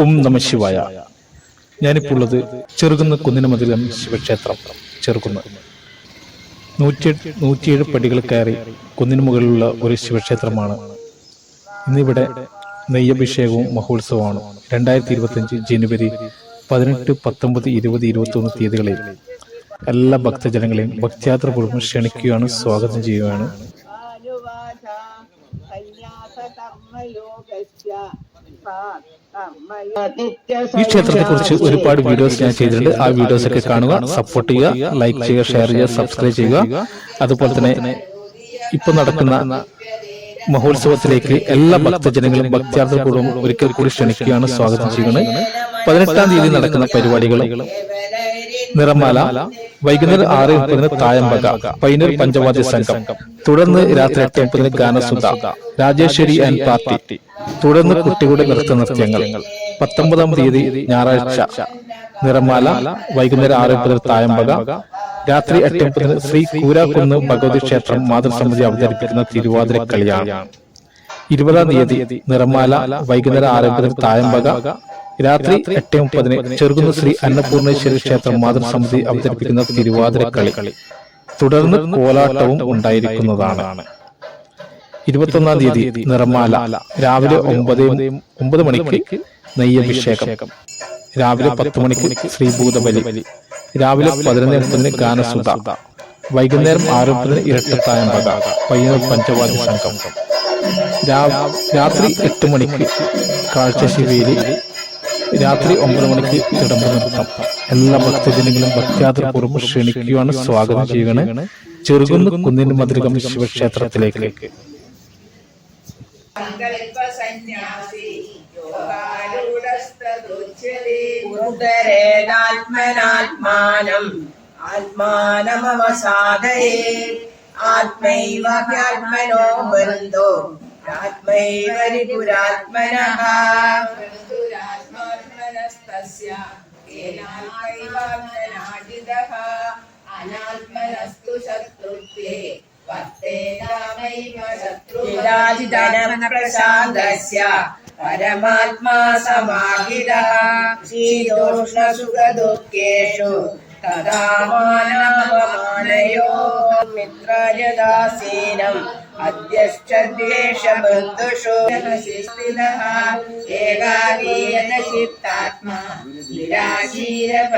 ഓം നമ ശിവായ. ഞാനിപ്പോൾ ഉള്ളത് ചെറുകുന്ന കുന്നിനമതിലം ശിവക്ഷേത്രം ചെറുകുന്ന്. നൂറ്റി നൂറ്റിയേഴ് പടികൾ കയറി കുന്നിന് മുകളിലുള്ള ഒരു ശിവക്ഷേത്രമാണ്. ഇന്നിവിടെ നെയ്യഭിഷേകവും മഹോത്സവമാണ്. രണ്ടായിരത്തി ഇരുപത്തഞ്ച് ജനുവരി പതിനെട്ട് പത്തൊമ്പത് ഇരുപത് ഇരുപത്തൊന്ന് തീയതികളിൽ എല്ലാ ഭക്തജനങ്ങളെയും ഭക്തിയാത്ര പൂർവം ക്ഷണിക്കുകയാണ് സ്വാഗതം ചെയ്യുകയാണ്. ഈ ക്ഷേത്രത്തെ കുറിച്ച് ഒരുപാട് വീഡിയോസ് ഞാൻ ചെയ്തിട്ടുണ്ട്. ആ വീഡിയോസ് ഒക്കെ കാണുക സപ്പോർട്ട് ചെയ്യുക ലൈക്ക് ചെയ്യുക ഷെയർ ചെയ്യുക സബ്സ്ക്രൈബ് ചെയ്യുക. അതുപോലെ തന്നെ ഇപ്പൊ നടക്കുന്ന മഹോത്സവത്തിലേക്ക് എല്ലാ ഭക്തജനങ്ങളും ഭക്തിയാർത്ഥ ഒരിക്കൽ കൂടി ക്ഷണിക്കുകയാണ് സ്വാഗതം ചെയ്യുന്നത് പതിനെട്ടാം തീയതി നടക്കുന്ന പരിപാടികൾ നിറമാല വൈകുന്നേരം ആറ് മുപ്പതിന് തായമ്പക പൈനൂർ പഞ്ചവാദ്യ സംഘം. തുടർന്ന് രാത്രി എട്ട് മുപ്പതിന് ഗാനസുധ രാജേശ്വരി ആൻഡ് പാർട്ടി. തുടർന്ന് കുട്ടികളുടെ നൃത്ത നൃത്യങ്ങൾ. പത്തൊമ്പതാം തീയതി ഞായറാഴ്ച. നിറമാല വൈകുന്നേരം ആറ് മുപ്പതിന് തായമ്പക. രാത്രി എട്ട് മുപ്പതിന് ശ്രീ കൂരാക്കുന്ന് ഭഗവതി ക്ഷേത്രം മാതൃസമിതി അവതരിപ്പിക്കുന്ന തിരുവാതിര കളിയാണ് ഇരുപതാം തീയതി നിറമാല വൈകുന്നേരം ആറ് മുപ്പതിന് തായമ്പക. രാത്രി എട്ട് മുപ്പതിന് ചെറുകുന്ന ശ്രീ അന്നപൂർണേശ്വരി ക്ഷേത്രം മാതൃസമിതി അവതരിപ്പിക്കുന്ന തിരുവാതിര കളി തുടർന്ന് കോലാട്ടവും ഉണ്ടായിരിക്കുന്നതാണ്. ഇരുപത്തൊന്നാം തീയതി നിറമാല രാവിലെ ഒമ്പത് ഒമ്പത് മണിക്ക് നെയ്യഭിഷേകം. രാവിലെ പത്ത് മണിക്ക് ശ്രീഭൂതബലി രാവിലെ പതിനൊന്ന് മുപ്പതിന് ഗാനസുധ. വൈകുന്നേരം ആറ് മുപ്പതിന് ഇരട്ടത്തായം പക പയ്യന്നൂർ പഞ്ചവാദി സംഘം. രാത്രി എട്ട് മണിക്ക് കാഴ്ചശിവേലി രാത്രി ഒമ്പത് മണിക്ക് ചടമ്പ് നൃത്തം എല്ലാ ഭക്തജനങ്ങളും ഭക്തിയാത്രപൂർവം ക്ഷണിക്കുകയാണ് സ്വാഗതം ചെയ്യുകയാണ്. ചെറുകുന്ന് കുന്നിൻ മധുരകം ശിവക്ഷേത്രത്തിലേക്ക്. ഉദരേതാത്മനാത്മാനം. ആത്മാനമവസാദയേ. ആത്മൈവ ഹ്യാത്മനോ രിപുരാത്മനഃ മൃദുരാത്മാത്മനസ്തസ്യ अनात्मनस्तु അനാത്മനസ്തു ശത്രുത്വേ വർത്തേതാമൈവ परमात्मा പരമാത്മാ സമാഹിതഃ तदा തഥാ മാനവമാനയോ മിത്രജദാസീനം अद्यश्च द्वेषबन्धुषो नः एकागीयन चित्तात्मा निराशीरपरिग्रहः